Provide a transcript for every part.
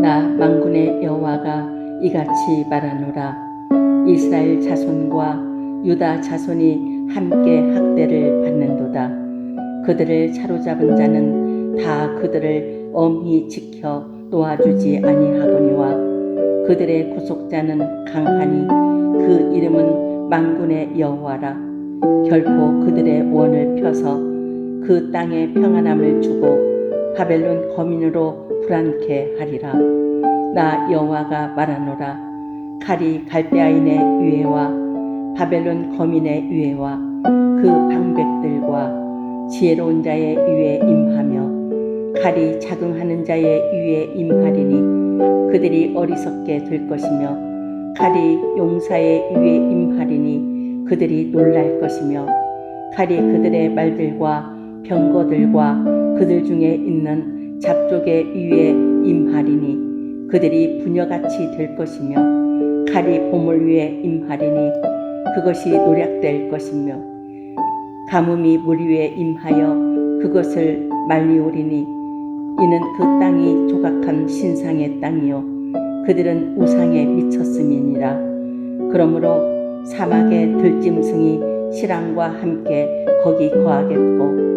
나 만군의 여호와가 이같이 말하노라. 이스라엘 자손과 유다 자손이 함께 학대를 받는도다. 그들을 사로잡은 자는 다 그들을 엄히 지켜 놓아주지 아니하거니와 그들의 구속자는 강하니 그 이름은 만군의 여호와라. 결코 그들의 원을 펴서 그 땅에 평안함을 주고 바벨론 거민으로 불안케 하리라. 나 여호와가 말하노라. 칼이 갈대아인의 유해와 바벨론 거민의 유해와 그 방백들과 지혜로운 자의 유에 임하며 칼이 자긍하는 자의 유에 임하리니 그들이 어리석게 될 것이며 칼이 용사의 유에 임하리니 그들이 놀랄 것이며 칼이 그들의 말들과 병거들과 그들 중에 있는 잡족의 위에 임하리니 그들이 부녀같이 될 것이며 칼이 보물 위에 임하리니 그것이 노략될 것이며 가뭄이 물 위에 임하여 그것을 말리오리니 이는 그 땅이 조각한 신상의 땅이요 그들은 우상에 미쳤음이니라. 그러므로 사막의 들짐승이 실랑과 함께 거기 거하겠고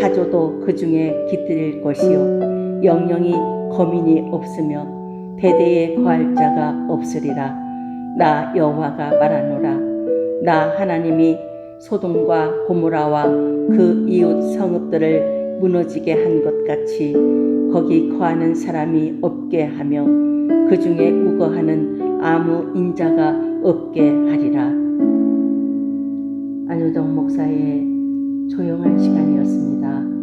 타조도 그 중에 깃들일 것이요. 영영이 거민이 없으며 대대에 거할 자가 없으리라. 나 여호와가 말하노라. 나 하나님이 소돔과 고모라와 그 이웃 성읍들을 무너지게 한 것 같이 거기 거하는 사람이 없게 하며 그 중에 우거하는 아무 인자가 없게 하리라. 안효정 목사의 조용한 시간이었습니다.